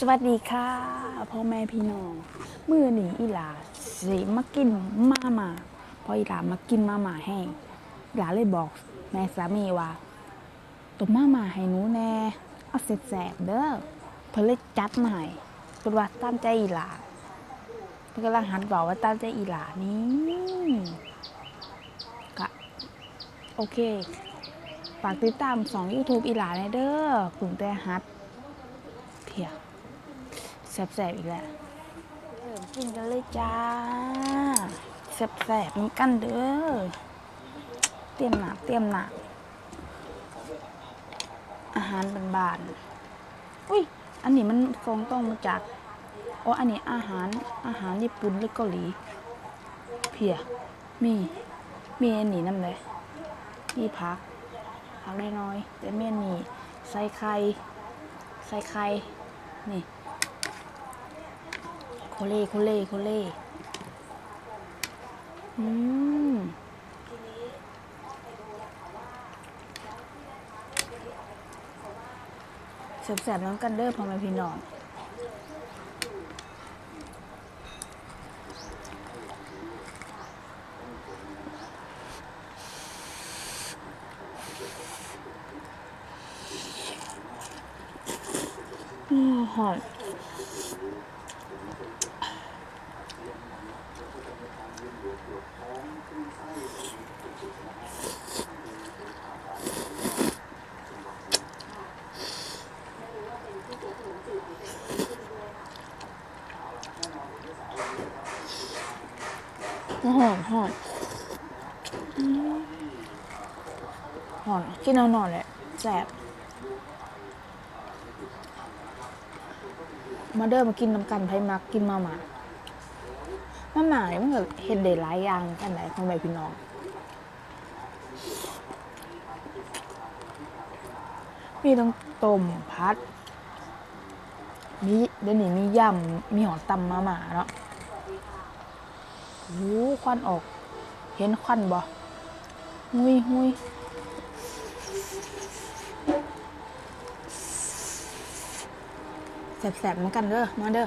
สวัสดีค่ะ พ่อแม่พี่น้อง มือหนีอีหลาสิมากินมามาพออีหลามากินมามาแห้งหลาเลยบอกแม่สามีว่าตัวมามาให้หนูแน่เอาแสบเด้อเพิ่นเลยจัดมาให้เพิ่นว่าตามใจอีหลาเพิ่นกำลังหัดบอกว่าตามใจอีหลานี่กะโอเคฝากติดตามสอง YouTube อีหลาในเด้อเพึ่งแต่ฮัดเพีย แสบๆอีกแล้วเริ่มกินกันเลยจ้าแสบๆมีกันเด้อเตรียมหนาเตรียมหนาอาหารบานๆอุ้ยอันนี้มันคงต้องมาจากอ๋ออันนี้อาหารอาหารญี่ปุ่นหรือเกาหลีเพียมีมีอันนี้นั่นเลยมีผักผักได้น้อยๆแต่เมียนนี่ใส่ไข่ใส่ไข่นี่ โคเล่โคเล่โคเล่อืมแสบๆน้ำกันเด้อพอม่พี่น้องอืม หอมหอมหอมกินเอาหน่อยเลยแสบมาเดินมากินน้ำกันไผมักกินมาหมามาหมาเนี่ยมันก็เห็นได้หลายอย่างกันไหนของแม่พี่น้องมีต้องต้มพัด มีเดี๋ยวนี้มียำมีหอมตำมาหมาเนาะ โอ้ควันออก เห็นควันบ่หุยหุยแสบๆเหมือนกันเด้อมาเด้อ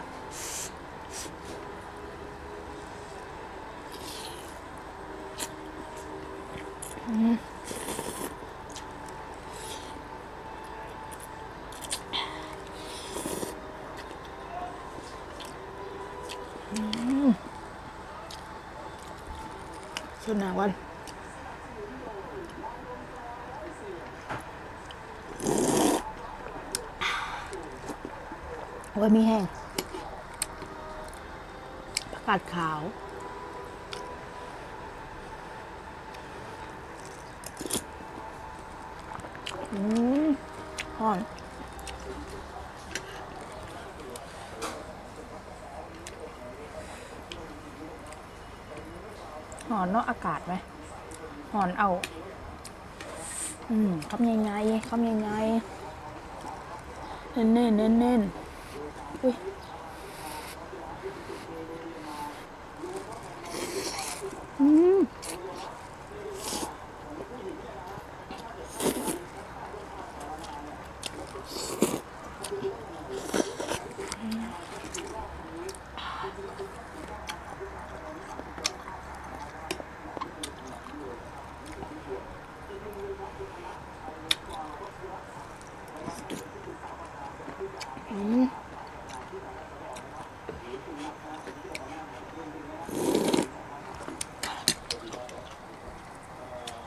สุดหนาวันโอ้ยมีแห้งผักกาดขาวอืมหอน หอนนอกอากาศไหมหอนเอา อืมคำยังไงคำยังไงเน้นเน้นเน้นเน้นอุ้ย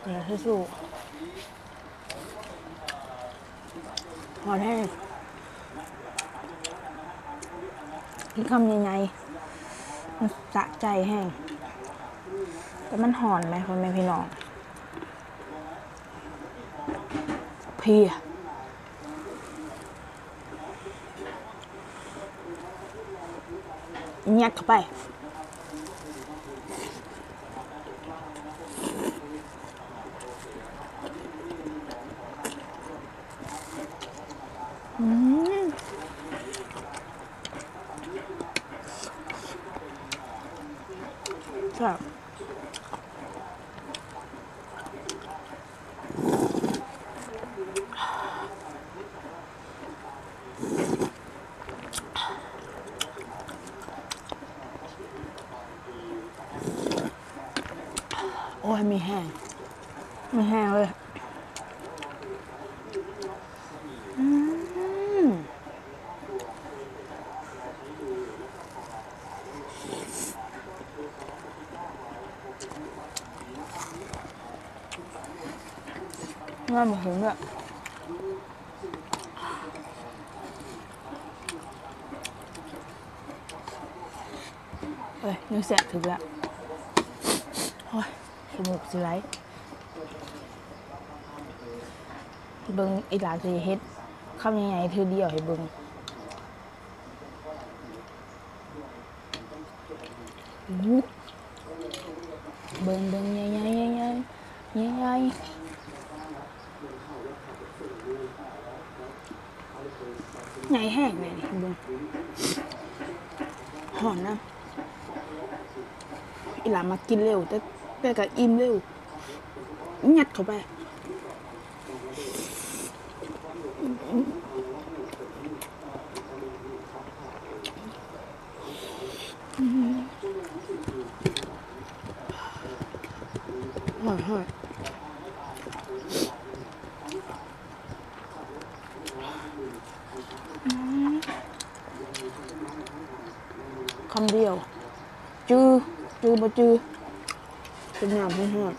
เดี๋ยวให้สู้พอแห้งกินคำยังไงมันสะใจแห้งแต่มันหอนไหมพ่อแม่พี่น้อง เพี่อะยัดเข้าไป อืมครับ โอ้ยมีแห้ง มีแห้งเลยอืมง่ายหมดถึงด้วยเอ้ยนึกเสียถึงแล้ว สมุกสิไรเบิงอีหลาสิเฮ็ดคำยังไงเธอเดียวให้เบิงอู้เบิงเบิงใหญ่ใหญ่ใหญ่ใหญ่ใหญ่ใหญ่แห้งเลยเบิงหอนนะอีหลามากินเร็วแต่ แต่ก็อิ่มเร็วยัดเข้าไปหอยหอยคำเดียว จือจือบ่จือ เป็นหยาบเป็นหยาบ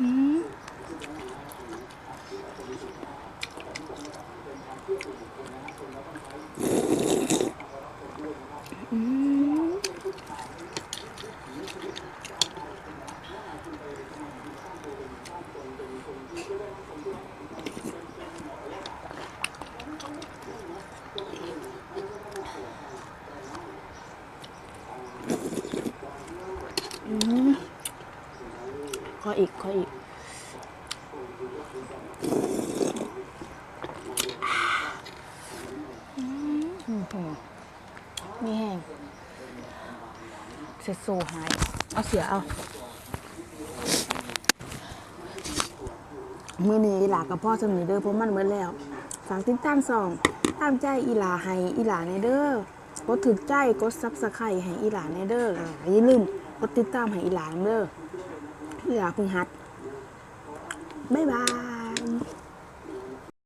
อืม ขออีกขออีก มีแห้งเสร็จโซหาย เอาเสียเอา มื่อนี้อีหลากับพ่อสมีเด้อเพราะมันเมื่อแล้วฝากติดตามซองตามใจอีหลาให้อีหลาในเด้อกดถึกใจกดซับสไครต์ให้อีหลาในเด้ออ่าอย่าลืมกดติดตามให้อีหลาเด้อ อีหลาพึ่งหัด บ๊ายบาย